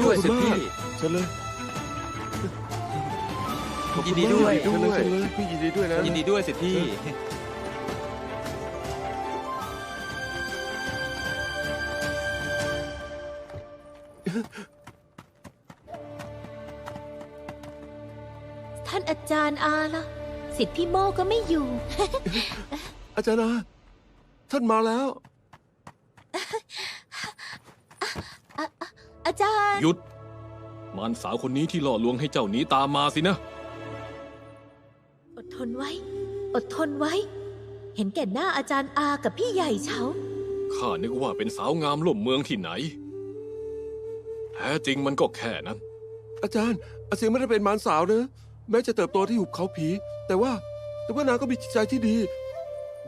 ด้วยขอบสิคุณมากพี่เชิญเลยขอบคุณยินดีด้วยมากเชิญเลยเชิญเลยพี่ยินดีด้วยนะยินดีด้วยสิพี่ท่านอาจารย์อาล่ะสิทธิพี่โมก็ไม่อยู่ อาจารย์อาท่านมาแล้ว อาจารย์ หยุด มารสาวคนนี้ที่ล่อลวงให้เจ้าหนีตามมาสินะ อดทนไว้ อดทนไว้ เห็นแก่หน้าอาจารย์อากับพี่ใหญ่เฉาข้านึกว่าเป็นสาวงามล่มเมืองที่ไหน แท้จริงมันก็แค่นั้น อาจารย์อาเซียงไม่ได้เป็นมารสาวนะแม้จะเติบโตที่หุบเขาผี แต่ว่า แต่ว่านางก็มีจิตใจที่ดี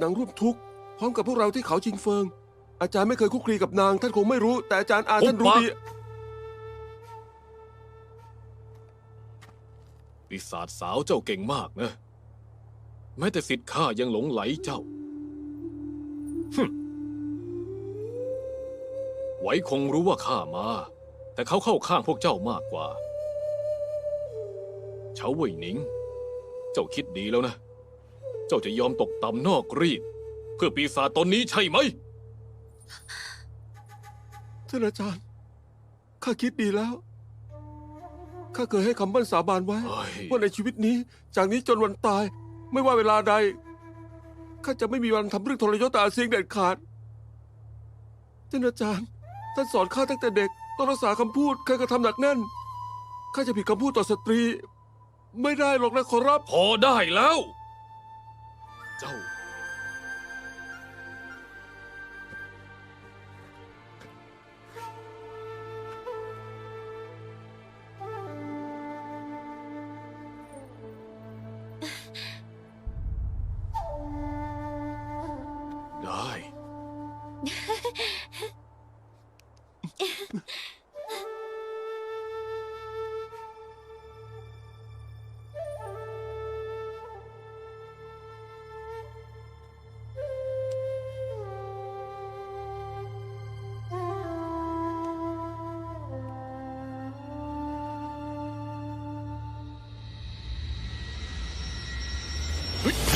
นางร่วมทุกข์พร้อมกับพวกเราที่เขาชิงเฟิง อาจารย์ไม่เคยคุกคีกับนาง ท่านคงไม่รู้ แต่อาจารย์อาท่านรู้ดีปีีศาจสาวเจ้าเก่งมากนะ แม้แต่สิทธิ์ข้ายังหลงไหลเจ้าฮึ่มไว้คงรู้ว่าข้ามา แต่เขาเข้าข้างพวกเจ้ามากกว่าเฉาเว่ยหนิง เจ้าคิดดีแล้วนะ เจ้าจะยอมตกต่ำนอกรีด เพื่อปีศาจตนนี้ใช่ไหมท่านอาจารย์ ข้าคิดดีแล้ว ข้าเคยให้คำมั่นสาบานไว้ เฮ้ย ว่าในชีวิตนี้ จากนี้จนวันตาย ไม่ว่าเวลาใด ข้าจะไม่มีวันทำเรื่องทรยศต่ออาเซียงเด็ดขาดท่านอาจารย์ท่านสอนข้าตั้งแต่เด็ก ต้องรักษาคำพูดข้ากระทำหนักแน่น ข้าจะผิดคำพูดต่อสตรี ไม่ได้หรอกนะขอรับ พอได้แล้ว เจ้า Good.